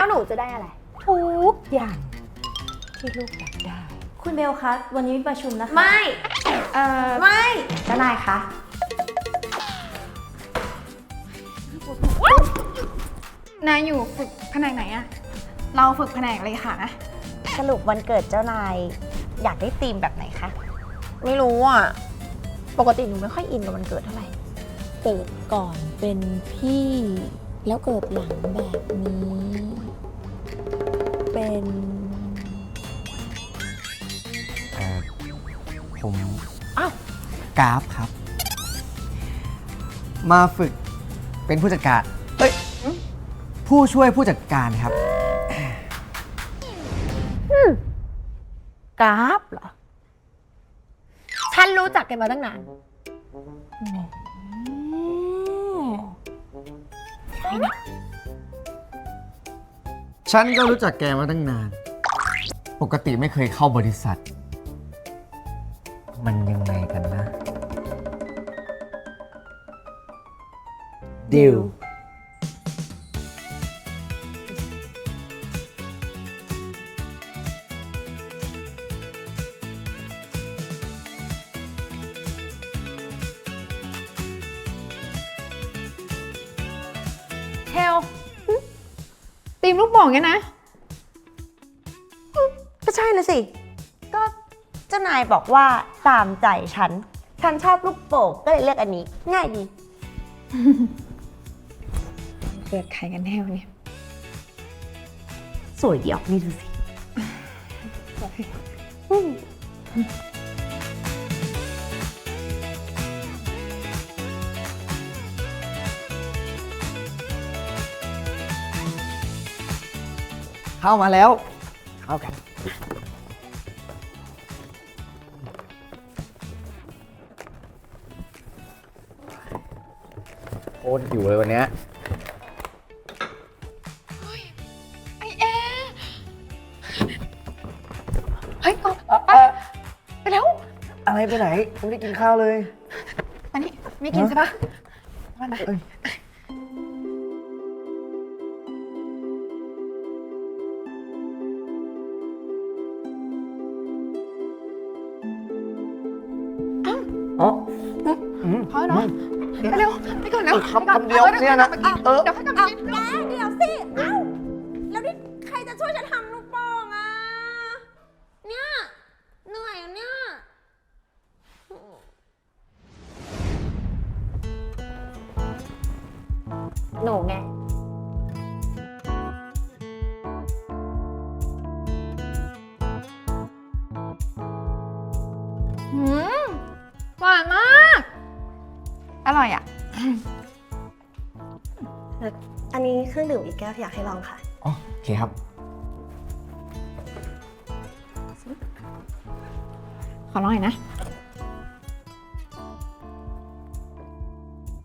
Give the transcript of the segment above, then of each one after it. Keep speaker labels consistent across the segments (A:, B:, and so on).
A: แล้วหนูจะได้อะไร
B: ทุกอย่าง ที่ลูกอยากได้
C: คุณเบลคะ วันนี้มีประชุมนะคะ
A: ไม่
B: เอ่อ
A: ไม่
C: เจ้านายคะ
B: นายอยู่ฝึกแผนกไหนอะเราฝึกแผนกเลยค่ะนะ
C: สรุปวันเกิดเจ้านาย อยากได้ธีมแบบไหนคะ
A: ไม่รู้อะ ปกติหนูไม่ค่อยอินกับวันเกิดเท่าไหร่
D: เกิดก่อนเป็นพี่ แล้วเกิดหลังแบบนี้ เป็น
E: เอ่อผมอ้าวกราฟครับ มาฝึกเป็นผู้จัดการเอ้ยผู้ช่วยผู้จัดการครับ
A: กราฟเหรอ ฉันรู้จักแกันมาตั้งนาน
E: ฉันก็รู้จักแกมาตั้งนาน ปกติไม่เคยเข้าบริษัท มันยังไงกันนะดิว
B: มลูกโป่งเนี่ยนะ
C: ก็ใช่นะสิ ก็เจ้านายบอกว่าตามใจฉัน ฉันชอบลูกโป่งก็เลยเลือกอันนี้ ง่ายดี
B: เกิดใครกันแน่วะเนี่ย
C: สวยดีออกนี่ดูสิ
E: เข้ามาแล้ว เข้ากัน โคตรหิวเลยวันเนี้ย
B: ไอแอร์เฮ้ยเอาไปไปแล้ว
E: อะไรไปไหนผมไม่ได้กินข้าวเลย
B: อันนี้ไม่กินใช่ปะมานะ
E: เอ้ย
B: พอเนาะไปเร็วไปก่อนแล้ว
E: คำคำเดียวเนี่ยนะเออ
B: เดี๋ยวให้กลับมากิน
C: แกเดี๋ยวสิ เอ้า แล้วนี่ใครจะช่วยฉันทำลูกโป่งอะ เนี่ย เหนื่อยอะเนี่ย หนูไง
B: หืม ร่อยอะ
C: อันนี้เครื่องดื่มอีกแก้วที่อยากให้ลองค่ะ
E: อ๋อโอเคครับ
B: ขอลองหน่อยนะ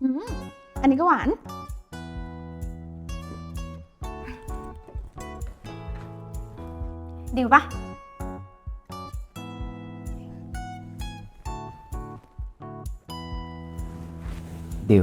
B: อืมอันนี้ก็หวานดิวปะ
E: ดิ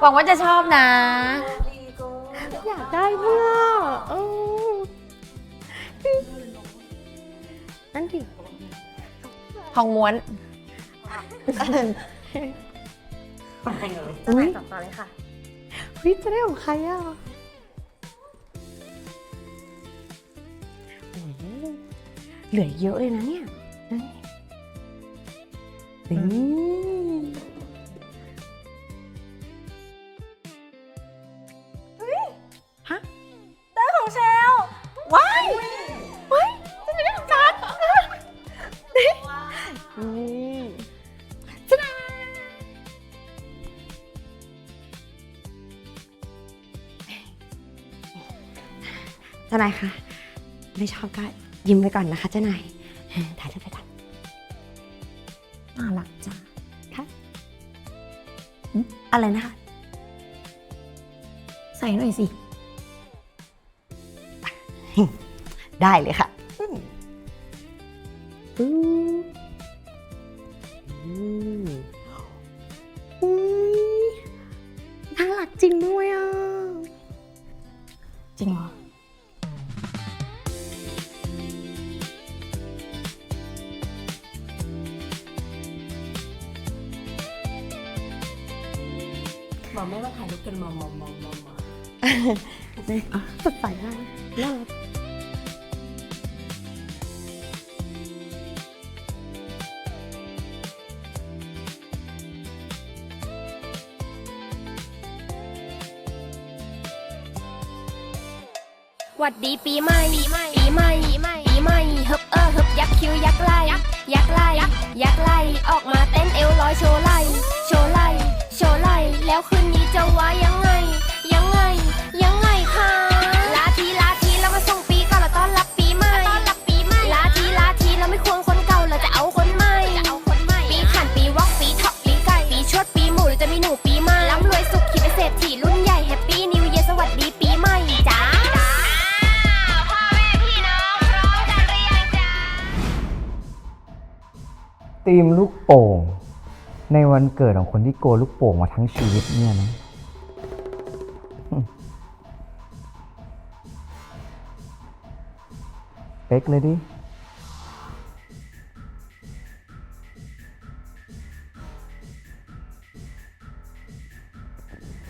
A: หวังว่าจะชอบนะ
D: อยากได้เพื่อเออนั่นดิ
B: ทองม้วน
D: อุ้ยต่อเลยค่ะ เฮ้ยจะได้ของใครอะโอ้โหเหลือเยอะเลยนะเนี่ยนั่นอืานายคะไม่ชอบก็ยิ้มไว้ก่อนนะคะเจ้านายถ่ายรูปไปก่อน
F: น่ารักจัง
D: ค่ะอะไรนะคะ
F: ใส่หน่อยสิ
D: ได้เลยค่ะอืม บอกแม่ว่าถ่ายรูปกันมอมมอมมอมมอมมอสดใสมากน่ารัก
G: หวัดดีปีใหม่ปีใหม่ปีใหม่ปีใหม่ฮิบเออฮิบยักคิ้วยักไล่ยักไล่ยักไล่ออกมาเต้นเอวลอยโชว์ไล่โชว์ไล่โชว์ไล่ แล้วคืนนี้จะว่ายังไง ยังไง ยังไงคะลาทีลาทีแล้วมาส่งปีก่อนแล้วต้อนรับปีใหม่ต้อนรับปีใหม่ลาทีลาทีแล้วไม่ควงคนเก่าเราจะเอาคนใหม่จะเอาคนใหม่ ปีขันปีวอกปีท็อปปีไก่ปีชดปีหมูหรือจะมีหนูปีใหม่ร่ำรวยสุขขีเป็นเศรษฐีรุ่นใหญ่แฮปปี้นิวเยียสวัสดีปีใหม่จ้าพ่อแม่พี่น้องพร้อมจะเรียงจ้า
E: ตีมลูกโป่ง ในวันเกิดของคนที่โกนลูกโป่งมาทั้งชีวิตเนี่ยนะหึเป๊กเลยดิ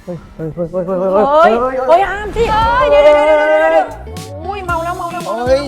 E: เฮ้ยเฮ้ยเฮ้ยเฮ้ยเฮ้ยเฮ้ย
B: เฮ้ยเฮ้ยอามสิเฮ้ยเดี๋ยวเดี๋ยวเดี๋ยวเดี๋ยวอุ้ยเมาแล้วเมาแล้วเมาแล้ว
E: เฮ้ย